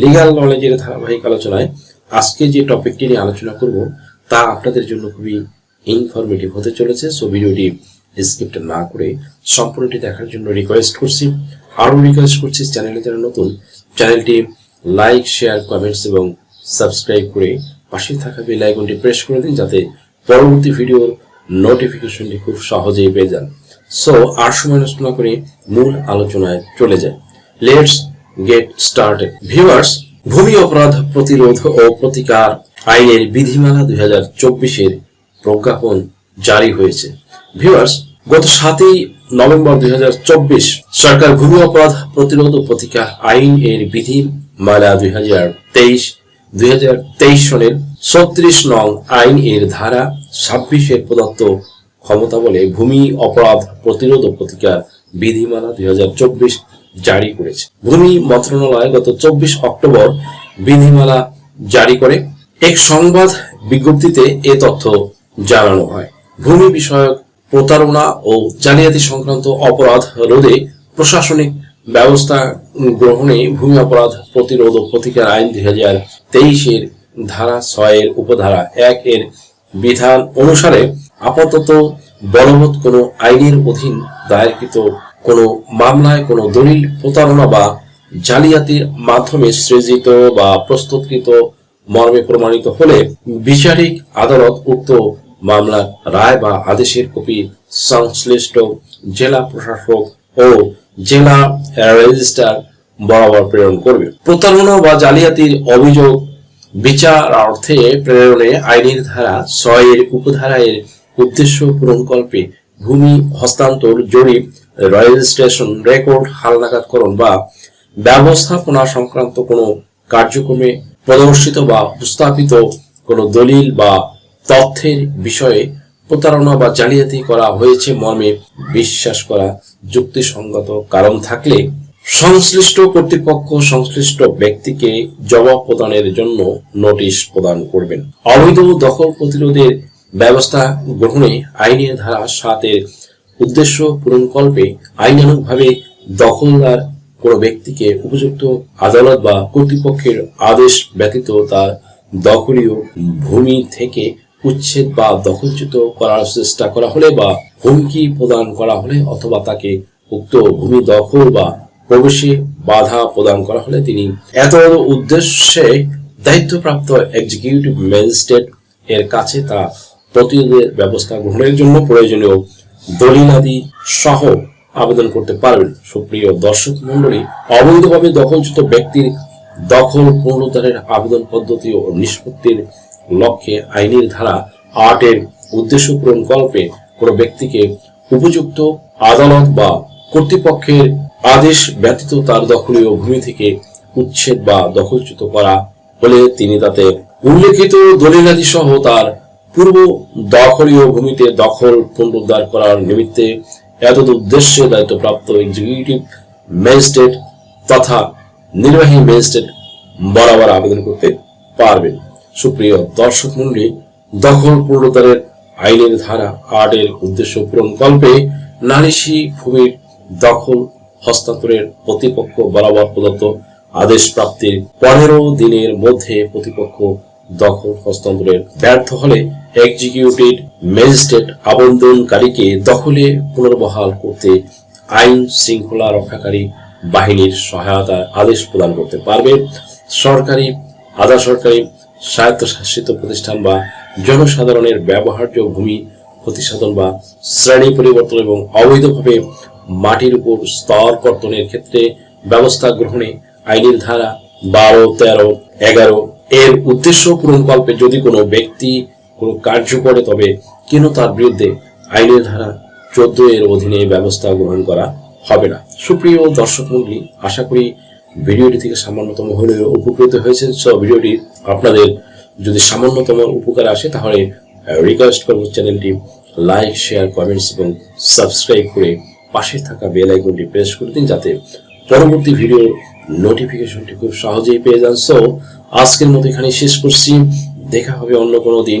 Legal নলেজের ধারাবাহিক আলোচনায় আজকে যে টপিকটি নিয়ে আলোচনা করব, তা আপনাদের জন্য খুবই ইনফরমেটিভ হতে চলেছে। সো ভিডিওটি স্ক্রিপ্ট না করে সম্পূর্ণটি দেখার জন্য রিকোয়েস্ট করছি। আরও রিকোয়েস্ট করছি চ্যানেলে যারা নতুন চ্যানেলটি লাইক শেয়ার কমেন্টস এবং সাবস্ক্রাইব করে পাশে থাকা বেল আইকনটি প্রেস করে দিন, যাতে পরবর্তী ভিডিওর নোটিফিকেশনটি খুব সহজেই পেয়ে যান। সো আর সময় নষ্ট না করে মূল আলোচনায় চলে যায় লেটস গেট স্টার্টেড ভিউয়ার্স ভূমি অপরাধ প্রতিরোধ ও প্রতিকার আইনের বিধিমালা দুই হাজার চব্বিশের প্রজ্ঞাপন জারি হয়েছে। ভিউয়ার্স গত সাতই নভেম্বর দুই হাজার চব্বিশ সরকার ভূমি অপরাধ প্রতিরোধ ও প্রতিকার আইন এর বিধিমালা দুই হাজার তেইশ, দুই হাজার তেইশ সনের ছত্রিশ নং আইন এর ধারা ছাব্বিশের প্রদত্ত ক্ষমতা বলে ভূমি অপরাধ প্রতিরোধ ও প্রতিকার বিধিমালা দুই হাজার চব্বিশ জারি করেছে। ভূমি মন্ত্রণালয় গত চব্বিশ অক্টোবর বিধিমালা জারি করে। এক সংবাদ বিজ্ঞপ্তিতে এ তথ্য জানানো হয়। ভূমি বিষয়ক প্রতারণা ও জালিয়াতি সংক্রান্ত অপরাধ রোধে প্রশাসনিক ব্যবস্থা গ্রহণে ভূমি অপরাধ প্রতিরোধ ও প্রতিকার আইন দুই হাজার তেইশের ধারা ছয়ের উপধারা এক এর বিধান অনুসারে আপাতত বলবৎ কোনো আইনের অধীন দায়েরকৃত কোনো মামলায়, কোনো দলিল প্রতারণা বা জালিয়াতির মাধ্যমে সৃজিত বা প্রস্তুতকৃত মর্মে প্রমাণিত হলে বিচারিক আদালত উক্ত মামলার রায় বা আদেশের কপি সংশ্লিষ্ট জেলা প্রশাসক ও জেলা রেজিস্ট্রার বরাবর প্রেরণ করবে। প্রতারণা বা জালিয়াতির অভিযোগ বিচার অর্থে প্রেরণে আইনের ধারা ছয়ের উপধারায়ের উদ্দেশ্য পূরণকল্পে ভূমি হস্তান্তর জরিপ রেজিস্ট্রেশন রেকর্ড হালনাগাদকরণ বা ব্যবস্থাপনা সংক্রান্ত কোনো কার্যক্রমে প্রদর্শিত বা উপস্থাপিত কোনো দলিল বা তথ্যের বিষয়ে প্রতারণা বা জালিয়াতি করা হয়েছে মর্মে বিশ্বাস করা যুক্তিসঙ্গত কারণ থাকলে সংশ্লিষ্ট কর্তৃপক্ষ সংশ্লিষ্ট ব্যক্তিকে জবাব প্রদানের জন্য নোটিশ প্রদান করবেন। অবৈধ দখল প্রতিরোধের ব্যবস্থা গ্রহণে আইনের ধারা সাতের উদ্দেশ্য পূরণকল্পে আইনানুগভাবে দখলদার কোনো ব্যক্তিকে উপযুক্ত আদালত বা কর্তৃপক্ষের আদেশ ব্যতীত তার দখলীয় ভূমি থেকে উচ্ছেদ বা দখলচ্যুত করার চেষ্টা করা হলে বা হুমকি প্রদান করা হলে অথবা তাকে উক্ত ভূমি দখল বা প্রবেশে বাধা প্রদান করা হলে তিনি এত উদ্দেশ্যে দায়িত্বপ্রাপ্ত এক্সিকিউটিভ ম্যাজিস্ট্রেট এর কাছে তা প্রতিরোধের ব্যবস্থা গ্রহণের জন্য প্রয়োজনীয় দলিলাদি সহ আবেদন করতে পারবেন। সুপ্রিয় দর্শক মন্ডলী অবৈধভাবে দখলচ্যুত ব্যক্তির দখল পুনরুদ্ধারের আবেদন পদ্ধতি ও নিষ্পত্তির লক্ষ্যে আইনের ধারা আটের উদ্দেশ্য পূরণ কল্পে কোনো ব্যক্তিকে উপযুক্ত আদালত বা কর্তৃপক্ষের আদেশ ব্যতীত তার দখলীয় ভূমি থেকে উচ্ছেদ বা দখলচ্যুত করা হলে তিনি তাতে উল্লেখিত দলিলাদি সহ তার পূর্ব দখলীয় ভূমিতে দখল পুনরুদ্ধার করার নিমিত্তে এতদ উদ্দেশ্যে দায়িত্বপ্রাপ্ত এক্সিকিউটিভ ম্যাজিস্ট্রেট তথা নির্বাহী ম্যাজিস্ট্রেট বরাবর আবেদন করতে পারবেন। সুপ্রিয় দর্শক মন্ডলী দখল পুনরুদ্ধারের আইনের ধারা আটের উদ্দেশ্য পূরণকল্পে নালিশি ভূমির দখল হস্তান্তরের প্রতিপক্ষ বরাবর প্রদত্ত আদেশ প্রাপ্তির পনেরো দিনের মধ্যে প্রতিপক্ষ দখল হস্তান্তরের ব্যর্থ হলে এক্সিকিউটিভ ম্যাজিস্ট্রেট আবেদনকারীকে দখলে পুনর্বহাল করতে আইন শৃঙ্খলা রক্ষাকারী বাহিনীর সহায়তার আদেশ প্রদান করতে পারবে। সরকারি, আধা সরকারি স্বায়ত্তশাসিত প্রতিষ্ঠান বা জনসাধারণের ব্যবহার্য ভূমি ক্ষতিসাধন বা শ্রেণি পরিবর্তন এবং অবৈধভাবে মাটির উপর স্তর কর্তনের ক্ষেত্রে ব্যবস্থা গ্রহণে আইনের ধারা বারো, তেরো, এগারো এর উদ্দেশ্য পূরণকল্পে যদি কোনো ব্যক্তি কোনো কার্য করে তবে কেন তার বিরুদ্ধে আইনের ধারা চোদ্দ এর অধীনে ব্যবস্থা গ্রহণ করা হবে না? সুপ্রিয় দর্শক মন্ডলী আশা করি ভিডিওটি থেকে সামান্যতম হলেও উপকৃত হয়েছেন। সো ভিডিওটি আপনাদের যদি সামান্যতম উপকার আসে, তাহলে রিকোয়েস্ট করব চ্যানেলটি লাইক শেয়ার কমেন্টস এবং সাবস্ক্রাইব করে পাশে থাকা বেল আইকনটি প্রেস করে দিন, যাতে পরবর্তী ভিডিওর নোটিফিকেশনটি খুব সহজেই পেয়ে যান। সো আজকের মতো এখানে শেষ করছি। দেখা হবে অন্য কোনো দিন।